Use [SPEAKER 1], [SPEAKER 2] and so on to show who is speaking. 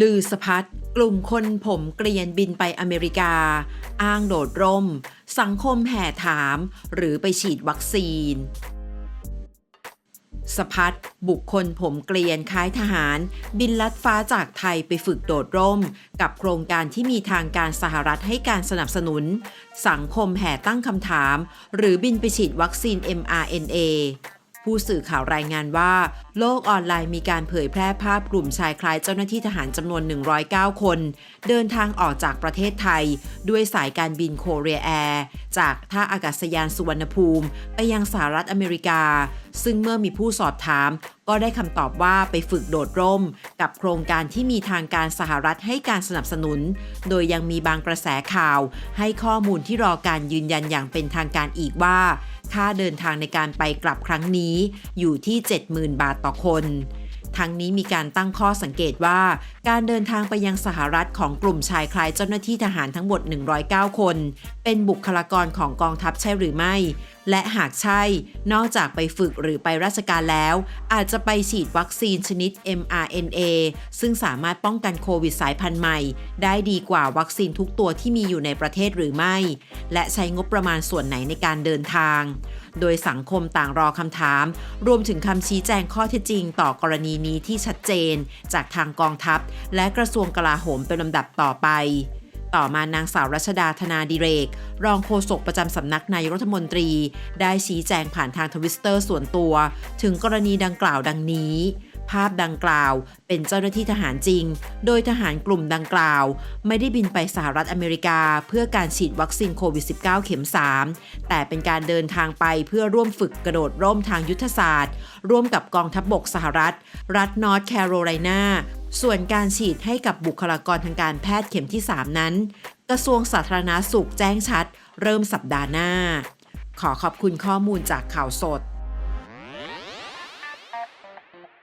[SPEAKER 1] ลือสะพัดกลุ่มคนผมเกรียนบินไปอเมริกา อ้างโดดร่ม สังคมแห่ถาม หรือไปฉีดวัคซีน สพัดบุคคลผมเกลียนคล้ายทหาร บินลัดฟ้าจากไทยไปฝึกโดดร่ม กับโครงการที่มีทางการสหรัฐให้การสนับสนุน สังคมแห่ตั้งคำถาม หรือบินไปฉีดวัคซีน mRNA ผู้สื่อข่าวรายงานว่า โลกออนไลน์มีการเผยแพร่ภาพกลุ่มชายคล้ายเจ้าหน้าที่ทหารจำนวน 109 คน เดินทางออกจากประเทศไทย ด้วยสายการบินโคเรียแอร์ จากท่าอากาศยานสุวรรณภูมิ ไปยังสหรัฐอเมริกา ซึ่งเมื่อมีผู้สอบถาม ก็ได้คำตอบว่าไปฝึกโดดร่ม กับโครงการที่มีทางการสหรัฐให้การสนับสนุน โดยยังมีบางกระแสข่าว ให้ข้อมูลที่รอการยืนยันอย่างเป็นทางการอีกว่า ค่าเดินทางในการไปกลับครั้งนี้อยู่ที่ 70,000 บาทต่อคน ทั้งนี้มีการตั้งข้อสังเกตว่า การเดินทางไปยังสหรัฐของกลุ่มชายคลายเจ้าหน้าที่ทหารทั้งหมด 109 คน เป็นบุคลากรของกองทัพใช่หรือไม่ และหากใช่ นอกจากไปฝึกหรือไปราชการแล้ว อาจจะไปฉีดวัคซีนชนิด mRNA ซึ่งสามารถป้องกันโควิดสายพันธุ์ใหม่ ได้ดีกว่าวัคซีนทุกตัวที่มีอยู่ในประเทศหรือไม่ และใช้งบประมาณส่วนไหนในการเดินทาง โดยสังคมต่างรอคำถาม รวมถึงคำชี้แจงข้อเท็จจริง ต่อกรณีนี้ที่ชัดเจน จากทางกองทัพ และกระทรวงกลาโหมเป็นลำดับต่อไป ต่อมานางสาวรัชดาธนาดิเรก รองโฆษกประจำสำนักนายรัฐมนตรี ได้ชี้แจงผ่านทางทวิสเตอร์ส่วนตัว ถึงกรณีดังกล่าวดังนี้ ภาพดังกล่าว เป็นเจ้าหน้าที่ทหารจริง โดยทหารกลุ่มดังกล่าว ไม่ได้บินไปสหรัฐอเมริกา เพื่อการฉีดวัคซีนโควิด -19 เข็ม 3 แต่เป็นการเดินทางไปเพื่อร่วมฝึกกระโดดร่มทางยุทธศาสตร์ ร่วมกับกองทัพบบกสหรัฐ รัฐนอร์ทแคโรไลนาส่วนการฉีดให้กับบุคลากรทางการแพทย์เข็มที่ 3 นั้น กระทรวงสาธารณาสุขแจ้งชัด เริ่มสัปดาห์หน้า ขอขอบคุณข้อมูลจากข่าวสด